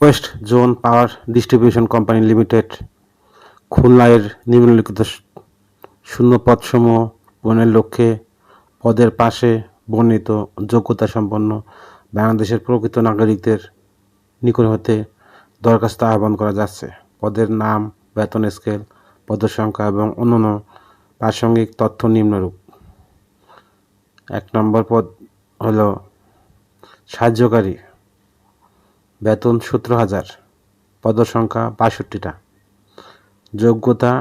West zone power distribution company limited খুলনায়ের নিম্নলিখিত শূন্য পদসমূহ পূরণের লক্ষ্যে পদের পাশে বর্ণিত যোগ্যতা সম্পন্ন বাংলাদেশের প্রকৃত নাগরিকদের নিকট হতে দরখাস্ত আহ্বান করা যাচ্ছে। পদের নাম, বেতন স্কেল পদের সংখ্যা এবং অন্যান্য প্রাসঙ্গিক তথ্য নিম্নরূপ। এক নম্বর পদ হলো সাহায্যকারী। বেতন সতেরো হাজার, পদসংখ্যা বাষট্টিটা। যোগ্যতা,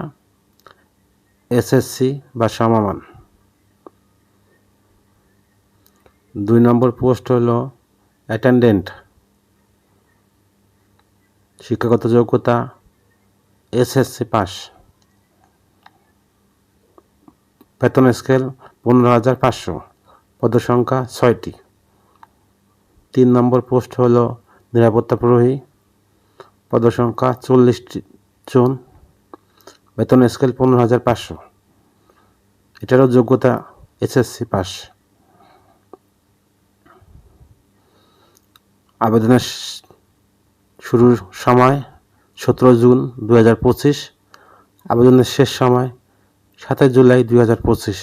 এসএসসি বা সমমান। দুই নম্বর পোস্ট হলো অ্যাটেন্ডেন্ট। শিক্ষাগত যোগ্যতা, এসএসসি পাস। বেতন স্কেল পনেরো হাজার পাঁচশো, পদসংখ্যা ছয়টি। তিন নম্বর পোস্ট হলো নিরাপত্তা প্রহরী, পদসংখ্যা চল্লিশটি জন, বেতন স্কেল পনেরো হাজার পাঁচশো। এটারও যোগ্যতা এসএসসি পাস আবেদনের শুরুর সময় সতেরো জুন দু হাজার পঁচিশ, আবেদনের শেষ সময় সাতাশ জুলাই দুই হাজার পঁচিশ।